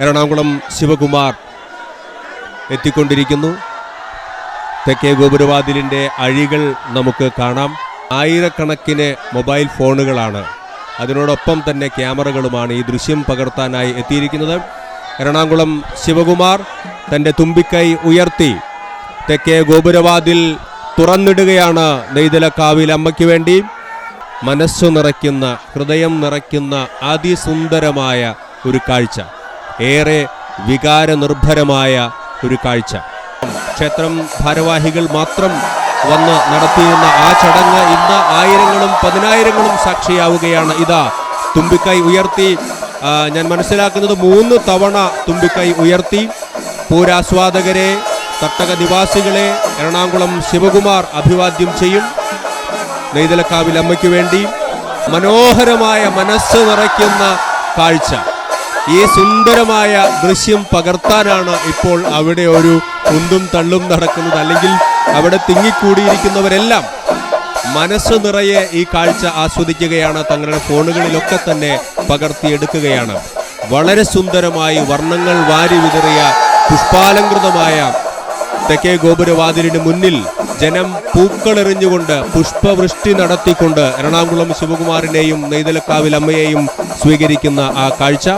എറണാകുളം ശിവകുമാർ എത്തിക്കൊണ്ടിരിക്കുന്നു. തെക്കേ ഗോപുരവാതിലിന്റെ അഴികൾ നമുക്ക് കാണാം. ആയിരക്കണക്കിന് മൊബൈൽ ഫോണുകളാണ്. അതിനോടൊപ്പം തന്നെ ക്യാമറകളുമാണ് ഈ ദൃശ്യം പകർത്താനായി എത്തിയിരിക്കുന്നത്. എറണാകുളം ശിവകുമാർ തന്റെ തുമ്പിക്കൈ ഉയർത്തി തെക്കേ ഗോപുരവാതിൽ തുറന്നിടുകയാണ് നെയ്തലക്കാവിൽ അമ്മയ്ക്ക് വേണ്ടി. മനസ്സു നിറയ്ക്കുന്ന ഹൃദയം നിറയ്ക്കുന്ന അതിസുന്ദരമായ ഒരു കാഴ്ച. ഏറെ വികാരനിർഭരമായ ഒരു കാഴ്ച. ക്ഷേത്രം ഭാരവാഹികൾ മാത്രം വന്ന് നടത്തിയിരുന്ന ആ ചടങ്ങ് ഇന്ന് ആയിരങ്ങളും പതിനായിരങ്ങളും സാക്ഷിയാവുകയാണ്. ഇതാ തുമ്പിക്കൈ ഉയർത്തി ഞാൻ മനസ്സിലാക്കുന്നത് മൂന്ന് തവണ തുമ്പിക്കൈ ഉയർത്തി. പൂരാസ്വാദകരെ തട്ടക നിവാസികളെ എറണാകുളം ശിവകുമാർ അഭിവാദ്യം ചെയ്യും. നെയ്തലക്കാവിൽ അമ്മയ്ക്ക് വേണ്ടി മനോഹരമായ മനസ്സ് നിറയ്ക്കുന്ന കാഴ്ച. ഈ സുന്ദരമായ ദൃശ്യം പകർത്താനാണ് ഇപ്പോൾ അവിടെ ഒരു കുന്തും തള്ളും നടക്കുന്നത്. അല്ലെങ്കിൽ അവിടെ തിങ്ങിക്കൂടിയിരിക്കുന്നവരെല്ലാം മനസ്സ് നിറയെ ഈ കാഴ്ച ആസ്വദിക്കുകയാണ്. തങ്ങളുടെ ഫോണുകളിലൊക്കെ തന്നെ പകർത്തിയെടുക്കുകയാണ്. വളരെ സുന്ദരമായി വർണങ്ങൾ വാരി വിതറിയ പുഷ്പാലങ്കൃതമായ തെക്കേ ഗോപുരവാതിലിന് മുന്നിൽ ജനം പൂക്കളെറിഞ്ഞുകൊണ്ട് പുഷ്പവൃഷ്ടി നടത്തിക്കൊണ്ട് എറണാകുളം ശിവകുമാറിനെയും നെയ്തലക്കാവിൽ അമ്മയെയും സ്വീകരിക്കുന്ന ആ കാഴ്ച.